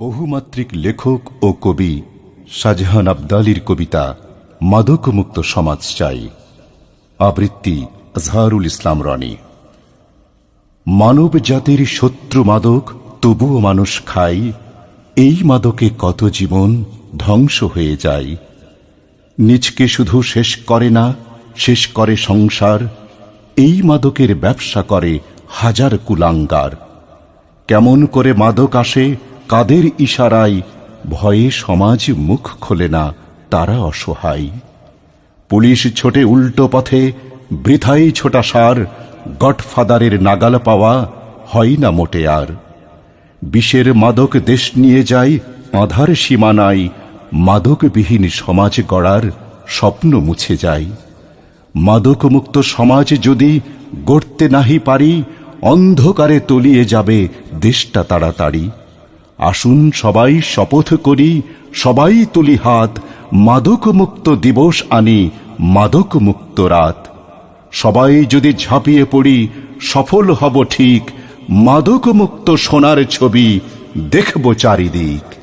বহুমাত্রিক লেখক ও কবি শাহজাহান আবদালির কবিতা মাদকমুক্ত সমাজ চাই। আবৃত্তি আজহারুল ইসলাম রনি। মানব জাতির শত্রু মাদক, তবুও মানুষ খাই এই মাদকে কত জীবন ধ্বংস হয়ে যায়। নিজকে শুধু শেষ করে না, শেষ করে সংসার। এই মাদকের ব্যবসা করে হাজার কুলাঙ্গার। কেমন করে মাদক আসে কাদের ইশারায় ভয়ে সমাজ মুখ খোলে না, তারা অসহায়। পুলিশ ছোটে উল্টো পথে বৃথাই ছোটা সার, গডফাদারের নাগাল পাওয়া হয় না মোটে আর। বিষের মাদক দেশ নিয়ে যায়, আধার সীমানায় মাদকবিহীন সমাজ গড়ার স্বপ্ন মুছে যায়। মাদকমুক্ত সমাজ যদি গড়তে নাহি পারি, অন্ধকারে তলিয়ে যাবে দেশটা তাড়াতাড়ি। আসুন সবাই শপথ করি, সবাই তুলি হাত, মাদকমুক্ত দিবস আনি, মাদকমুক্ত রাত। সবাই যদি ঝাঁপিয়ে পড়ি, সফল হব ঠিক, মাদকমুক্ত সোনার ছবি দেখব চারিদিক।